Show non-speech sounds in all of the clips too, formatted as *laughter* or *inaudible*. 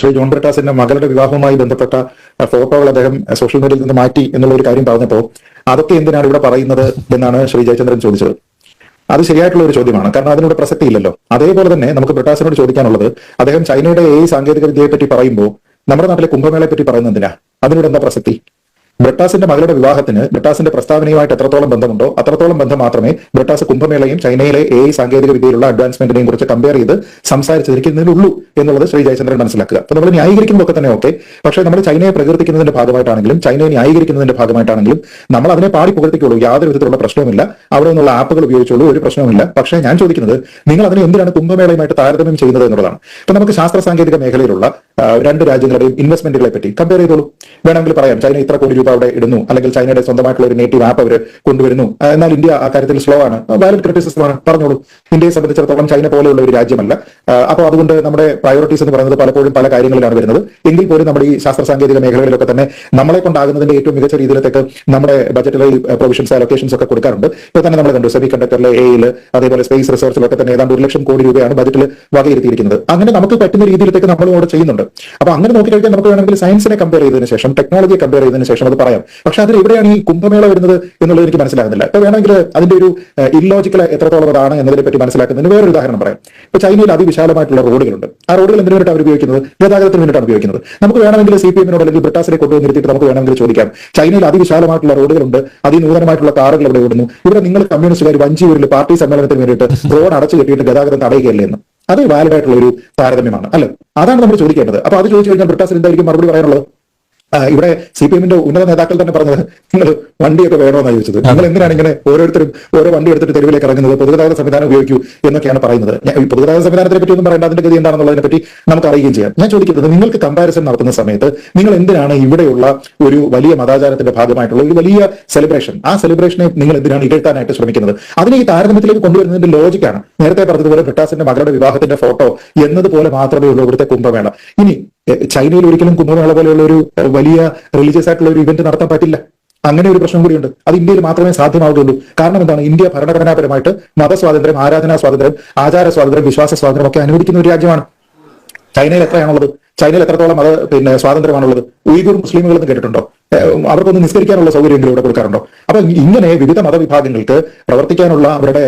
Shri John ബ്രിട്ടാസിന്റെ മകളുടെ വിവാഹവുമായി ബന്ധപ്പെട്ട ഫോട്ടോകൾ അദ്ദേഹം സോഷ്യൽ മീഡിയയിൽ നിന്ന് മാറ്റി എന്നുള്ള ഒരു കാര്യം പറഞ്ഞപ്പോൾ അതൊക്കെ എന്തിനാണ് ഇവിടെ പറയുന്നത് എന്നാണ് ശ്രീ ജയചന്ദ്രൻ ചോദിച്ചത്. അത് ശരിയായിട്ടുള്ള ഒരു ചോദ്യമാണ്. കാരണം അതിനോട് പ്രസക്തി ഇല്ലല്ലോ അതേപോലെ തന്നെ നമുക്ക് ബ്രിട്ടാസിനോട് ചോദിക്കാനുള്ളത് അദ്ദേഹം ചൈനയുടെ ഈ സാങ്കേതിക വിദ്യയെ പറ്റി പറയുമ്പോൾ നമ്മുടെ നാട്ടിലെ കുംഭമേളയെ പറ്റി പറയുന്നതിനാ അതിനോട് എന്താ പ്രസക്തി? ബ്രിട്ടാസിന്റെ മകളുടെ വിവാഹത്തിന് ബ്രട്ടാസിന്റെ പ്രസ്താവനയുമായിട്ട് എത്രത്തോളം ബന്ധമുണ്ടോ അത്രത്തോളം ബന്ധം മാത്രമേ ബ്രട്ടാസ് കുംഭമേളയും ചൈനയിലെ എ സാങ്കേതിക വിദ്യയിലുള്ള അഡ്വാൻസ്മെന്റിനെയും കുറിച്ച് കമ്പയർ ചെയ്ത് സംസാരിച്ചിരിക്കുന്നതിനുള്ളൂ എന്നുള്ളത് ശ്രീ ജയചന്ദ്രൻ മനസ്സിലാക്കുക. അപ്പൊ നമ്മൾ ന്യായീകരിക്കുന്നതൊക്കെ തന്നെ ഓക്കെ പക്ഷേ നമ്മൾ ചൈനയെ പ്രകീർത്തിക്കുന്നതിന്റെ ഭാഗമായിട്ടാണെങ്കിലും ചൈനയെ ന്യായീകരിക്കുന്നതിന്റെ ഭാഗമായിട്ടാണെങ്കിലും നമ്മൾ അതിനെ പാടി പുകഴ്ത്തിക്കുള്ളൂ യാതൊരു വിധത്തിലുള്ള പ്രശ്നവുമില്ല. അവിടെ നിന്നുള്ള ആപ്പുകൾ ഉപയോഗിച്ചുള്ളൂ ഒരു പ്രശ്നവുമില്ല. പക്ഷേ ഞാൻ ചോദിക്കുന്നത് നിങ്ങൾ അതിനെ എന്തിനാണ് കുംഭമേളയുമായിട്ട് താരതമ്യം ചെയ്യുന്നത് എന്നുള്ളതാണ്. ഇപ്പൊ നമുക്ക് ശാസ്ത്ര സാങ്കേതിക മേഖലയിലുള്ള രണ്ട് രാജ്യങ്ങളുടെയും ഇൻവെസ്റ്റ്മെന്റുകളെ പറ്റി കമ്പയർ ചെയ്തോളൂ. വേണമെങ്കിൽ പറയാം ചൈന ഇത്ര കോടി രൂപ അവിടെ ഇടുന്നു അല്ലെങ്കിൽ ചൈനയുടെ സ്വന്തമായിട്ടുള്ള ഒരു നേറ്റീവ് ആപ്പ് അവർ കൊണ്ടുവരുന്നു. എന്നാൽ ഇന്ത്യ ആ കാര്യത്തിൽ സ്ലോ ആണ്. വാലിഡ് ക്രിറ്റിസിസമാണ് പറഞ്ഞോളൂ. ഇന്ത്യയെ സംബന്ധിച്ചിടത്തോളം ചൈന പോലെയുള്ള ഒരു രാജ്യമല്ല. അപ്പോൾ അതുകൊണ്ട് നമ്മുടെ പ്രയോറിറ്റീസ് എന്ന് പറയുന്നത് പലപ്പോഴും പല കാര്യങ്ങളിലാണ് വരുന്നത്. എങ്കിൽ പോലും നമ്മുടെ ഈ ശാസ്ത്ര സാങ്കേതിക മേഖലകളിലൊക്കെ തന്നെ നമ്മളെ കൊണ്ടാകുന്നതിന്റെ ഏറ്റവും മികച്ച രീതിയിലേക്ക് നമ്മുടെ ബജറ്റിലെ പ്രൊവിഷൻസ് അലൊക്കേഷൻസ് ഒക്കെ കൊടുക്കാറുണ്ട്. ഇപ്പോൾ തന്നെ നമ്മൾ കണ്ടു സെമി കണ്ടക്ടറിലെ എയിൽ അതേപോലെ സ്പേസ് റിസർച്ചിലൊക്കെ തന്നെ ഏതാണ്ട് ഒരു ലക്ഷം കോടി രൂപയാണ് ബജറ്റിൽ വകയിരുത്തിയിരിക്കുന്നത്. അങ്ങനെ നമുക്ക് പറ്റുന്ന രീതിയിലേക്ക് നമ്മളും അവിടെ ചെയ്യുന്നുണ്ട്. അപ്പൊ അങ്ങനെ നോക്കിക്കഴിഞ്ഞാൽ നമുക്ക് വേണമെങ്കിൽ സയൻസിനെ കമ്പയർ ചെയ്തതിനു ശേഷം ടെക്നോളജിയെ കമ്പയർ ചെയ്തതിനു ശേഷം അത് പറയാം. പക്ഷെ അതിൽ എവിടെയാണ് ഈ കുംഭമേള വരുന്നത് എന്നുള്ളത് എനിക്ക് മനസ്സിലാകുന്നില്ല. ഇപ്പൊ വേണമെങ്കിൽ അതിന്റെ ഒരു ഇല്ലോജിക്കൽ എത്രത്തോളം അതാണ് എന്നതിനെ പറ്റി മനസ്സിലാക്കുന്നതിന് വേറൊരു ഉദാഹരണം പറയാം. ഇപ്പൊ ചൈനയിൽ അതിവിശാലമായിട്ടുള്ള റോഡുകളുണ്ട്. ആ റോഡുകൾ എന്തിനു അവർ ഉപയോഗിക്കുന്നത്? ഗതാഗതത്തിന് വേണ്ടിയിട്ടാണ് ഉപയോഗിക്കുന്നത്. നമുക്ക് വേണമെങ്കിൽ സി പി എമ്മിനോട് അല്ലെങ്കിൽ ബ്രിട്ടാസിനെ കൊണ്ടുവന്നിരുത്തിയിട്ട് നമുക്ക് വേണമെങ്കിൽ ചോദിക്കാം. ചൈനയിൽ അതിവിശാലമായിട്ടുള്ള റോഡുകളുണ്ട്. അതിനൂതനമായിട്ടുള്ള കാറുകൾ ഇവിടെ ഓടുന്നു? ഇവിടെ നിങ്ങൾ കമ്മ്യൂണിസ്റ്റുകാർ വഞ്ചിയൂരിൽ പാർട്ടി സമ്മേളനത്തിന് വേണ്ടിയിട്ട് റോഡ് അടച്ചു കെട്ടിയിട്ട് ഗതാഗതം തടയുകയല്ലേ എന്ന്. അത് വാലിഡ് ആയിട്ടുള്ള ഒരു താരതമ്യമാണ് അല്ലെ? അതാണ് നമ്മൾ ചോദിക്കേണ്ടത്. അപ്പൊ അത് ചോദിച്ചു കഴിഞ്ഞാൽ ബ്രിട്ടാസിൽ എന്തായിരിക്കും മറുപടി പറയാനുള്ളത്? ഇവിടെ സി പി എമ്മിന്റെ ഉന്നത നേതാക്കൾ തന്നെ പറഞ്ഞത് നിങ്ങൾ വണ്ടിയൊക്കെ വേണമെന്നാണ് ചോദിച്ചത്. നിങ്ങൾ എന്തിനാണ് ഇങ്ങനെ ഓരോരുത്തരും ഓരോ വണ്ടി എടുത്തിട്ട് തെരുവിലേക്ക് ഇറങ്ങുന്നത്? പൊതുഗതാഗത സംവിധാനം ഉപയോഗിക്കൂ എന്നൊക്കെയാണ് പറയുന്നത്. പൊതുഗതാഗത സംവിധാനത്തെ പറ്റി ഒന്നും പറയേണ്ട അതിന്റെ ഗതി എന്താണെന്നുള്ളതിനെ പറ്റി നമുക്ക് അറിയുകയും ചെയ്യാം. ഞാൻ ചോദിക്കുന്നത് നിങ്ങൾക്ക് കമ്പാരിസൺ നടത്തുന്ന സമയത്ത് നിങ്ങൾ എന്തിനാണ് ഇവിടെയുള്ള ഒരു വലിയ മതാചാരത്തിന്റെ ഭാഗമായിട്ടുള്ള ഒരു വലിയ സെലിബ്രേഷൻ ആ സെലിബ്രേഷനെ നിങ്ങൾ എന്തിനാണ് ഇകഴ്ത്താനായിട്ട് ശ്രമിക്കുന്നത്? അതിനെ ഈ താരതമ്യത്തിലേക്ക് കൊണ്ടുവരുന്നതിന്റെ ലോജിക്കാണ് നേരത്തെ പറഞ്ഞതുപോലെ ബ്രിട്ടാസിന്റെ മകളുടെ വിവാഹത്തിന്റെ ഫോട്ടോ എന്നതുപോലെ മാത്രമേ ഉള്ളൂ ഇവിടുത്തെ കുംഭമേള. ഇനി ചൈനയിൽ ഒരിക്കലും കുംഭമേള പോലെയുള്ള ഒരു വലിയ റിലീജിയസ് ആയിട്ടുള്ള ഒരു ഇവന്റ് നടത്താൻ പറ്റില്ല. അങ്ങനെ ഒരു പ്രശ്നം കൂടിയുണ്ട്. അത് ഇന്ത്യയിൽ മാത്രമേ സാധ്യമാവുകയുള്ളൂ. കാരണം എന്താണ്? ഇന്ത്യ ഭരണഘടനാപരമായിട്ട് മതസ്വാതന്ത്ര്യം ആരാധനാ സ്വാതന്ത്ര്യം ആചാര സ്വാതന്ത്ര്യം വിശ്വാസ സ്വാതന്ത്ര്യം ഒക്കെ അനുവദിക്കുന്ന ഒരു രാജ്യമാണ്. ചൈനയിൽ എത്രയാണുള്ളത്? ചൈനയിൽ എത്രത്തോളം മത പിന്നെ സ്വാതന്ത്ര്യമാണുള്ളത്? ഉയ്ഗൂർ മുസ്ലിമുകൾ എന്ന് കേട്ടിട്ടുണ്ടോ? അവർക്കൊന്ന് നിസ്കരിക്കാനുള്ള സൗകര്യമെങ്കിലും ഇവിടെ കൊടുക്കാറുണ്ടോ? അപ്പൊ ഇങ്ങനെ വിവിധ മതവിഭാഗങ്ങൾക്ക് പ്രവർത്തിക്കാനുള്ള അവരുടെ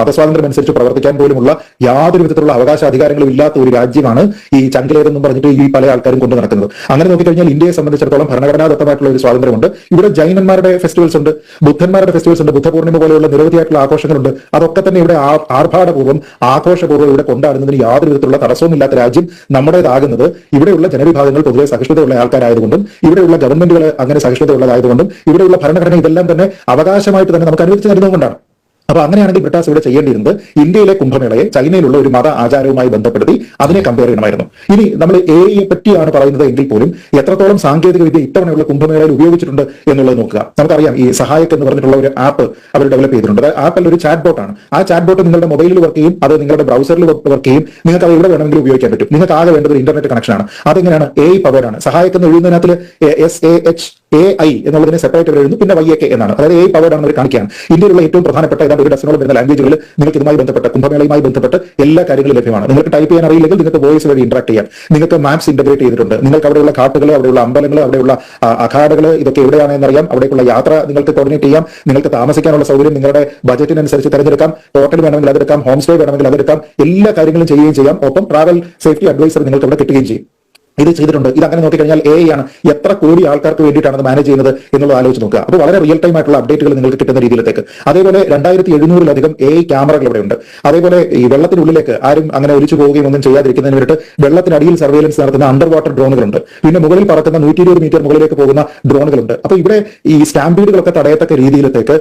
മതസ്വാതന്ത്ര്യം അനുസരിച്ച് പ്രവർത്തിക്കാൻ പോലുമുള്ള യാതൊരു വിധത്തിലുള്ള അവകാശ അധികാരങ്ങളും ഇല്ലാത്ത ഒരു രാജ്യമാണ് ഈ ചങ്കലേതെന്നും പറഞ്ഞിട്ട് ഈ പല ആൾക്കാരും കൊണ്ടു നടക്കുന്നത്. അങ്ങനെ നോക്കിക്കഴിഞ്ഞാൽ ഇന്ത്യയെ സംബന്ധിച്ചിടത്തോളം ഭരണഘടനാദത്തമായിട്ടുള്ള ഒരു സ്വാതന്ത്ര്യമുണ്ട്. ഇവിടെ ജൈനന്മാരുടെ ഫെസ്റ്റിവൽസ് ഉണ്ട് ബുദ്ധന്മാരുടെ ഫെസ്റ്റിവൽസ് ഉണ്ട് ബുദ്ധപൂർണിമ പോലെയുള്ള നിരവധിയായിട്ടുള്ള ആഘോഷങ്ങളുണ്ട്. അതൊക്കെ തന്നെ ഇവിടെ ആർഭാടപൂർവം ആഘോഷപൂർവം ഇവിടെ കൊണ്ടാടുന്നതിന് യാതൊരു വിധത്തിലുള്ള തടസ്സവുമില്ലാത്ത രാജ്യം നമ്മുടേതാകുന്നത് ഇവിടെയുള്ള ജനവിഭാഗങ്ങൾ പൊതുവെ സഹിഷ്ണുതയുള്ള ആൾക്കാരായതുകൊണ്ടും ഇവിടെയുള്ള ഗവൺമെന്റുകൾ അങ്ങനെ സഹിഷ്ണുതയുള്ളതായതുകൊണ്ടും ഇവിടെയുള്ള ഭരണഘടന ഇതെല്ലാം തന്നെ അവകാശമായിട്ട് തന്നെ നമുക്ക് അനുവദിച്ചു തരുന്നതുകൊണ്ടാണ്. അപ്പൊ അങ്ങനെയാണെങ്കിൽ ബ്രിട്ടാസ് ഇവിടെ ചെയ്യേണ്ടിയിരുന്നത് ഇന്ത്യയിലെ കുംഭമേളയെ ചൈനയിലുള്ള ഒരു മത ആചാരവുമായി ബന്ധപ്പെടുത്തി അതിനെ കമ്പയർ ചെയ്യണമായിരുന്നു. ഇനി നമ്മൾ എ ഐയെ പറ്റിയാണ് പറയുന്നത് എങ്കിൽ പോലും എത്രത്തോളം സാങ്കേതിക വിദ്യ ഇത്തവണയുള്ള കുംഭമേളയിൽ ഉപയോഗിച്ചിട്ടുണ്ട് എന്നുള്ളത് നോക്കുക. നമുക്കറിയാം ഈ സഹായക് എന്ന് പറഞ്ഞിട്ടുള്ള ഒരു ആപ്പ് അവർ ഡെവലപ്പ് ചെയ്തിട്ടുണ്ട്. ആപ്പിൽ ഒരു ചാറ്റ് ബോട്ടാണ് ആ ചാറ്റ് ബോട്ട് നിങ്ങളുടെ മൊബൈലിൽ വർക്ക് ചെയ്യും അത് നിങ്ങളുടെ ബ്രൗസറിൽ വർക്ക് ചെയ്യും. നിങ്ങൾക്ക് അത് എവിടെ വേണമെങ്കിലും ഉപയോഗിക്കാൻ പറ്റും. നിങ്ങൾക്ക് ആകെ വേണ്ടത് ഇന്റർനെറ്റ് കണക്ഷനാണ് അതെങ്ങനെയാണ്? എ ഐ പവേർഡ് സഹായക് എന്ന് എഴുതുന്നതിനകത്ത് S A H A I എന്നുള്ളതിനെ സെപ്പറേറ്റ് അവർ എഴുതുന്നു പിന്നെ വൈ എ കെ എന്നാണ്. അതായത് എ ആണെന്ന് അവർ കാണിക്കുകയാണ്. ഇന്ത്യയിലുള്ള ഏറ്റവും പ്രധാനപ്പെട്ട ഏതാണ്ട് ഒരു ഡസനോളം വരുന്ന ലാംഗ്വേജുകൾ നിങ്ങൾക്ക് ഇതുമായി ബന്ധപ്പെട്ട കുംഭമേളയുമായി ബന്ധപ്പെട്ട് എല്ലാ കാര്യങ്ങളും ലഭ്യമാണ്. നിങ്ങൾക്ക് ടൈപ്പ് ചെയ്യാൻ അറിയില്ലെങ്കിൽ നിങ്ങൾക്ക് വോയിസ് വഴി ഇന്ററാക്ട് ചെയ്യാം. നിങ്ങൾക്ക് മാപ്സ് ഇന്റഗ്രേറ്റ് ചെയ്തിട്ടുണ്ട്. നിങ്ങൾക്ക് അവിടെയുള്ള കാട്ടുകൾ അവിടെയുള്ള അമ്പലങ്ങൾ അവിടെയുള്ള അഖാഡകൾ ഇതൊക്കെ എവിടെയാണെന്ന് അറിയാം അവിടേക്കുള്ള യാത്ര നിങ്ങൾക്ക് കോർഡിനേറ്റ് ചെയ്യാം. നിങ്ങൾക്ക് താമസിക്കാനുള്ള സൗകര്യം നിങ്ങളുടെ ബജറ്റിനനുസരിച്ച് തിരഞ്ഞെടുക്കാം. ഹോട്ടൽ വേണമെങ്കിൽ അതെടുക്കാം ഹോം സ്റ്റേ വേണമെങ്കിൽ അതെടുക്കാം എല്ലാ കാര്യങ്ങളും ചെയ്യുകയും ചെയ്യാം. ഒപ്പം ട്രാവൽ സേഫ്റ്റി അഡ്വൈസർ നിങ്ങൾക്ക് അവിടെ കിട്ടുകയും ചെയ്യും. ഇത് ചെയ്തിട്ടുണ്ട്. ഇത് അങ്ങനെ നോക്കിക്കഴിഞ്ഞാൽ എ ആണ്. എത്ര കോടി ആൾക്കാർക്ക് വേണ്ടിയിട്ടാണ് അത് മാനേജ് ചെയ്യുന്നത് എന്നുള്ളത് ആലോചിച്ച് നോക്കുക. അപ്പോൾ വളരെ റിയൽ ടൈം ആയിട്ടുള്ള അപ്ഡേറ്റുകൾ നിങ്ങൾക്ക് കിട്ടുന്ന രീതിയിലേക്ക് അതേപോലെ രണ്ടായിരത്തി എഴുന്നൂറിലധികം എ ക്യാമറകൾ ഇവിടെ ഉണ്ട്. അതേപോലെ ഈ വെള്ളത്തിനുള്ളിലേക്ക് ആരും അങ്ങനെ ഒലിച്ചു പോവുകയും ഒന്നും ചെയ്യാതിരിക്കുന്നതിന് വേണ്ടിയിട്ട് വെള്ളത്തിനടിയിൽ സർവേലൻസ് നടത്തുന്ന അണ്ടർ വാട്ടർ ഡ്രോണുകളുണ്ട് പിന്നെ മുകളിൽ പറക്കുന്ന നൂറ്റി ഇരുപത് മീറ്റർ മുകളിലേക്ക് പോകുന്ന ഡ്രോണുകളുണ്ട് അപ്പോൾ ഇവിടെ ഈ സ്റ്റാമ്പീഡുകളൊക്കെ തടയത്തക്ക രീതിയിലേക്ക്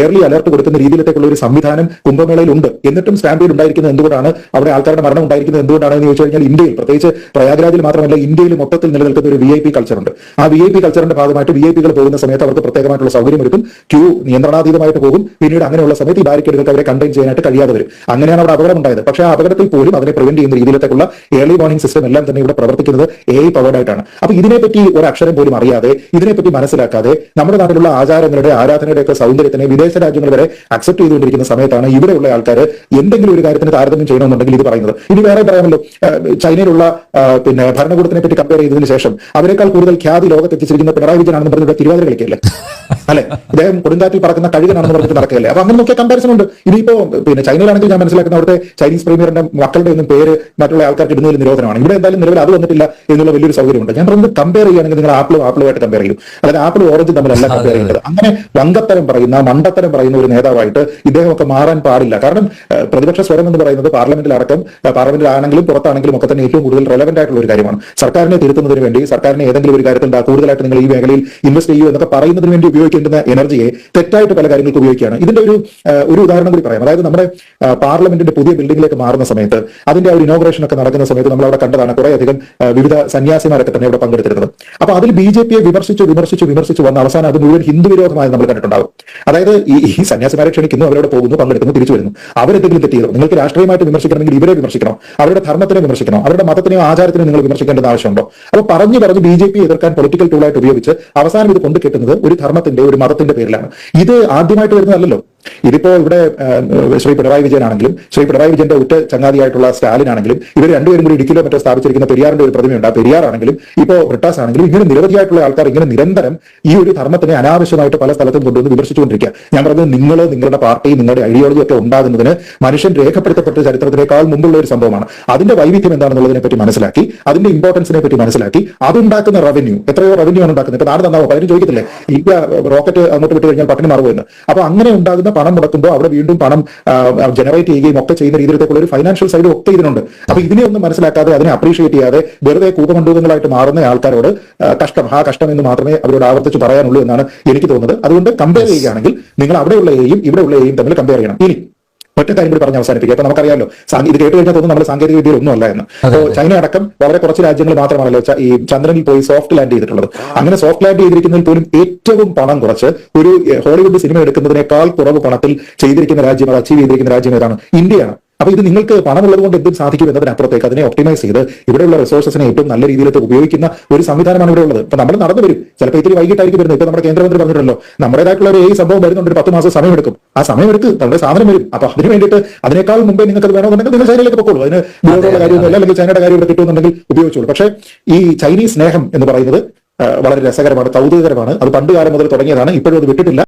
എയർലി അലർട്ട് കൊടുക്കുന്ന രീതിയിലേക്കുള്ള ഒരു സംവിധാനം കുംഭമേളയിൽ ഉണ്ട് എന്നിട്ടും സ്റ്റാമ്പീഡ് ഉണ്ടായിരിക്കുന്നത് എന്തുകൊണ്ടാണ്? അവിടെ ആൾക്കാരുടെ മരണം ഉണ്ടായിരിക്കുന്നത് എന്തുകൊണ്ടാണ് എന്ന് ചോദിച്ചു കഴിഞ്ഞാൽ ഇന്ത്യയിൽ പ്രത്യേകിച്ച് പ്രയാഗ്രാജിൽ മാത്രമല്ല ഇന്ത്യയിൽ മൊത്തത്തിൽ നിലനിൽക്കുന്ന ഒരു വി ഐ പി കൾച്ചറുണ്ട് ആ വി ഐ പി കൾച്ചറിന്റെ ഭാഗമായിട്ട് വി ഐ പികൾ പോകുന്ന സമയത്ത് അവർക്ക് പ്രത്യേകമായിട്ടുള്ള സൗകര്യം ഒരുക്കും ക്യൂ നിയന്ത്രണാതീതമായിട്ട് പോകും. പിന്നീട് അങ്ങനെയുള്ള സമയത്ത് ഈ ബാരിക്കേഡുകൾക്ക് അവരെ കണ്ടെയ്ൻ ചെയ്യാനായിട്ട് കഴിയാതെ വരും. അങ്ങനെയാണ് അവിടെ അപകടം ഉണ്ടായത് പക്ഷേ ആ അപകടത്തിൽ പോലും അതിനെ പ്രിവെന്റ് ചെയ്യുന്ന രീതിയിലേക്കുള്ള ഏർലി വാർണിംഗ് സിസ്റ്റം എല്ലാം തന്നെ ഇവിടെ പ്രവർത്തിക്കുന്നത് എ ഐ ആയിട്ടാണ്. അപ്പൊ ഇതിനെപ്പറ്റി ഒരു അക്ഷരം പോലും അറിയാതെ ഇതിനെപ്പറ്റി മനസ്സിലാക്കാതെ നമ്മുടെ നാട്ടിലുള്ള ആചാരങ്ങളുടെ ആരാധനയുടെ ഒക്കെ സൗന്ദര്യത്തിനെ വിദേശ രാജ്യങ്ങൾ വരെ അക്സെപ്റ്റ് ചെയ്തുകൊണ്ടിരിക്കുന്ന സമയത്താണ് ഇവിടെയുള്ള ആൾക്കാർ എന്തെങ്കിലും ഒരു കാര്യത്തിന് താരതമ്യം ചെയ്യണമെന്നുണ്ടെങ്കിൽ ഇത് പറയുന്നത്. ഇനി വേറെ പറയാമല്ലോ. ചൈനയിലുള്ള പിന്നെ ഭരണകൂട ഭരണകൂടത്തിനെ പറ്റി കമ്പയർ ചെയ്തതിനു ശേഷം അവരെക്കാൾ കൂടുതൽ ഖ്യാതി ലോകത്ത് എത്തിച്ചിരിക്കുന്ന പിണറായി വിജയനാണെന്ന് പറഞ്ഞിട്ട് തിരുവാതിര കളിക്കല്ലേ? *laughs* അല്ലെ? ഇദ്ദേഹം കൊടുങ്കാറ്റിൽ പറക്കുന്ന കഴുകനാണെന്ന് പറഞ്ഞിട്ട് നടക്കുകയല്ലേ? അപ്പൊ അങ്ങനെ നോക്കിയ കമ്പാരിസൺ ഉണ്ട്. ഇതിപ്പോ പിന്നെ ചൈനയിലാണെങ്കിൽ ഞാൻ മനസ്സിലാക്കുന്ന അവിടുത്തെ ചൈനീസ് പ്രീമിയറിന്റെ മക്കളുടെ ഒന്നും പേര് മറ്റുള്ള ആൾക്കാർക്ക് ഇടുന്നതിൽ നിരോധനമാണ്. ഇവിടെ എന്തായാലും നിലവിൽ അത് വന്നിട്ടില്ല എന്നുള്ള വലിയൊരു സൗകര്യമുണ്ട്. ഞാൻ പറഞ്ഞത് കമ്പയർ ചെയ്യുകയാണെങ്കിൽ നിങ്ങൾ ആപ്പിളും ആപ്പിളുമായിട്ട് കമ്പയർ ചെയ്യും. അതായത് ആപ്പിളും ഓറഞ്ചും തമ്മിലല്ല കമ്പയർ ചെയ്യേണ്ടത് അങ്ങനെ വങ്കത്തരം പറയുന്ന മണ്ടത്തരം പറയുന്ന ഒരു നേതാവായിട്ട് ഇദ്ദേഹമൊക്കെ മാറാൻ പാടില്ല. കാരണം പ്രതിപക്ഷ സ്വരം എന്ന് പറയുന്നത് പാർലമെന്റിൽ പാർലമെന്റിലാണെങ്കിലും പുറത്താണെങ്കിലും ഒക്കെ തന്നെ ഏറ്റവും കൂടുതൽ റെലവെന്റ് ആയിട്ടുള്ള ഒരു കാര്യമാണ്. സർക്കാരിനെ തിരുത്തുന്നതിന് വേണ്ടി സർക്കാരിനെ ഏതെങ്കിലും ഒരു കാര്യത്തിൽ കൂടുതലായിട്ട് നിങ്ങൾ ഈ മേഖലയിൽ ഇൻവെസ്റ്റ് ചെയ്യൂ എന്നൊക്കെ പറയുന്നതിന് വേണ്ടി ഉപയോഗിക്കേണ്ടുന്ന എനർജിയെ തെറ്റായിട്ട് പല കാര്യങ്ങൾക്ക് ഉപയോഗിക്കുകയാണ്. ഇതിന്റെ ഒരു ഒരു ഉദാഹരണം കൂടി പറയാം. അതായത് നമ്മുടെ പാർലമെന്റിന്റെ പുതിയ ബിൽഡിംഗിലേക്ക് മാറുന്ന സമയത്ത് അതിന്റെ ഒരു ഇനോഗ്രേഷൻ ഒക്കെ നടക്കുന്ന സമയത്ത് നമ്മൾ അവിടെ കണ്ടതാണ് കുറെ അധികം വിവിധ സന്യാസിമാരൊക്കെ തന്നെ ഇവിടെ പങ്കെടുത്തിരുന്നത്. അപ്പൊ അതിൽ ബി ജെ പിയെ വിമർശിച്ചു വിമർശിച്ചു വിമർശിച്ചു വന്ന അവസാനം അത് മുഴുവൻ ഹിന്ദു വിരോധമായി നമ്മൾ കണ്ടിട്ടുണ്ടാവും അതായത് ഈ ഈ സന്യാസിമാരെ ക്ഷണിക്കുന്നു അവരോട് പോകുന്നു പങ്കെടുക്കുന്നു തിരിച്ചു വരുന്നു. അവരെന്തെങ്കിലും തെറ്റ് നിങ്ങൾക്ക് രാഷ്ട്രീയമായിട്ട് വിമർശിക്കണമെങ്കിൽ ഇവരെ വിമർശിക്കണം അവരുടെ ധർമ്മത്തിനെ വിമർശിക്കണം അവരുടെ മതത്തിനെയോ ആചാരത്തിനെയോ നിങ്ങൾ വിമർശിക്കേണ്ടത് ആവശ്യമുണ്ടോ? അപ്പൊ പറഞ്ഞു പറഞ്ഞ് ബി ജെ പി എതിർക്കാൻ പൊളിറ്റിക്കൽ ടൂളായിട്ട് ഉപയോഗിച്ച് അവസാനം ഇത് കൊണ്ടു കിട്ടുന്നത് ഒരു ധർമ്മത്തിന്റെ ഒരു മതത്തിന്റെ പേരിലാണ്. ഇത് ആദ്യമായിട്ട് വരുന്നതല്ലല്ലോ. ഇതിപ്പോ ഇവിടെ ശ്രീ പിണറായി വിജയനാണെങ്കിലും ശ്രീ പിണറായി വിജയന്റെ ഉറ്റ ചങ്ങാതിയായിട്ടുള്ള സ്റ്റാലിൻ ആണെങ്കിലും ഇവർ രണ്ടുപേരും കൂടി ഇടുക്കിയിലോ മറ്റോ സ്ഥാപിച്ചിരിക്കുന്ന പെരിയാറിന്റെ ഒരു പ്രതിമയുണ്ട്. ആ പെരിയാറാണെങ്കിലും ഇപ്പോ ബ്രിട്ടാസ് ആണെങ്കിലും ഇങ്ങനെ നിരവധിയായിട്ടുള്ള ആൾക്കാർ ഇങ്ങനെ നിരന്തരം ഈ ഒരു ധർമ്മത്തിനെ അനാവശ്യമായിട്ട് പല സ്ഥലത്തും കൊണ്ടുവന്ന് വിമർശിച്ചുകൊണ്ടിരിക്കുക. ഞാൻ പറഞ്ഞത് നിങ്ങൾ നിങ്ങളുടെ പാർട്ടി നിങ്ങളുടെ ഐഡിയോളജി ഒക്കെ ഉണ്ടാകുന്നതിന് മനുഷ്യൻ രേഖപ്പെടുത്തപ്പെട്ട ചരിത്രത്തിനേക്കാൾ മുമ്പുള്ള ഒരു സംഭവമാണ്. അതിന്റെ വൈവിധ്യം എന്താണെന്നുള്ളതിനെ പറ്റി മനസ്സിലാക്കി അതിന്റെ ഇമ്പോർട്ടൻസിനെ പറ്റി മനസ്സിലാക്കി അതുണ്ടാക്കുന്ന റവന്യൂ എത്രയോ റവന്യൂ ആണ് ഉണ്ടാക്കുന്നത്. ഇപ്പൊ നാട് നന്നാവും? പലരും ചോദിക്കത്തില്ലേ? ഇന്ത്യ റോക്കറ്റ് അങ്ങോട്ട് വിട്ടു കഴിഞ്ഞാൽ പട്ടിണി മാറുമെന്ന് അപ്പൊ അങ്ങനെ ഉണ്ടാകുന്ന പണം മുടക്കുമ്പോൾ അവിടെ വീണ്ടും പണം ജനറേറ്റ് ചെയ്യുകയും ഒക്കെ ചെയ്യുന്ന രീതിയിലേക്കുള്ള ഒരു ഫൈനാൻഷ്യൽ സൈഡ് ഒക്കെ ഇതിനുണ്ട്. അപ്പൊ ഇതിനെ ഒന്നും മനസ്സിലാക്കാതെ അതിനെ അപ്രീഷിയേറ്റ് ചെയ്യാതെ വെറുതെ കൂപമണ്ഡൂകങ്ങളായിട്ട് മാറുന്ന ആൾക്കാരോട് കഷ്ടം ആ കഷ്ടം എന്ന് മാത്രമേ അവരോട് ആവർത്തിച്ച് പറയാനുള്ളൂ എന്നാണ് എനിക്ക് തോന്നുന്നത്. അതുകൊണ്ട് കമ്പയർ ചെയ്യുകയാണെങ്കിൽ നിങ്ങൾ അവിടെയുള്ള എയും ഇവിടെയുള്ള എയും തമ്മിൽ കമ്പയർ ചെയ്യണം. ഇനി ഒറ്റ കാര്യം കൂടി പറഞ്ഞ് അവസാനിപ്പിക്കുക. അപ്പൊ നമുക്കറിയാലോ സാങ്കേ- ഇത് കേട്ട് കഴിഞ്ഞാൽ തോന്നുന്നു നമ്മൾ സാങ്കേതിക വിദ്യയിൽ ഒന്നും അല്ല എന്ന് അപ്പോൾ ചൈന അടക്കം വളരെ കുറച്ച് രാജ്യങ്ങൾ മാത്രമാണല്ലോ ഈ ചന്ദ്രനിൽ പോയി സോഫ്റ്റ് ലാൻഡ് ചെയ്തിട്ടുള്ളത്. അങ്ങനെ സോഫ്റ്റ് ലാൻഡ് ചെയ്തിരിക്കുന്നതിൽ പോലും ഏറ്റവും പണം കുറച്ച് ഒരു ഹോളിവുഡ് സിനിമ എടുക്കുന്നതിനേക്കാൾ കുറവ് പണത്തിൽ ചെയ്തിരിക്കുന്ന രാജ്യം അത് അച്ചീവ് ചെയ്തിരിക്കുന്ന രാജ്യം ഏതാണ്? ഇന്ത്യയാണ്. അപ്പൊ ഇത് നിങ്ങൾക്ക് പണമുള്ളത് കൊണ്ട് എന്തും സാധിക്കും എന്നതിനപ്പുറത്തേക്ക് അതിനെ ഒപ്റ്റിമൈസ് ചെയ്ത് ഇവിടെയുള്ള റിസോഴ്സസിനെ ഏറ്റവും നല്ല രീതിയിലേക്ക് ഉപയോഗിക്കുന്ന ഒരു സംവിധാനമാണ് ഇവിടെ ഉള്ളത്. ഇപ്പൊ നമ്മൾ നടന്നു വരും. ചിലപ്പോൾ ഇത്തിരി വൈകിട്ടായിരിക്കും വരുന്നത്. ഇപ്പൊ നമ്മുടെ കേന്ദ്രമന്ത്രി പറഞ്ഞിട്ടുണ്ടല്ലോ. നമ്മുടേതായിട്ടുള്ള ഒരു ഈ സംഭവം വരുന്നുണ്ട്. ഒരു പത്ത് മാസം സമയമെടുക്കും. ആ സമയമെടുത്ത് നമ്മുടെ സാധനം വരും. അപ്പൊ അതിന് വേണ്ടിയിട്ട് അതിനേക്കാൾ മുമ്പേ നിങ്ങൾക്ക് അത് വേണമെന്നുണ്ടെങ്കിൽ നിങ്ങൾ ചൈനയിലേക്ക് പൊക്കോളൂ. അതിന് വിരോധമുള്ള കാര്യമൊന്നുമില്ല. അല്ലെങ്കിൽ ചൈനയുടെ കാര്യം ഇവിടെ കിട്ടുമെന്നുണ്ടെങ്കിൽ ഉപയോഗിച്ചോളൂ. പക്ഷേ ഈ ചൈനീസ് സ്നേഹം എന്ന് പറയുന്നത് വളരെ രസകരമാണ് കൗതുകകരമാണ്. അത് പണ്ട് കാലം മുതൽ തുടങ്ങിയതാണ്. ഇപ്പോഴും അത് വിട്ടിട്ടില്ല.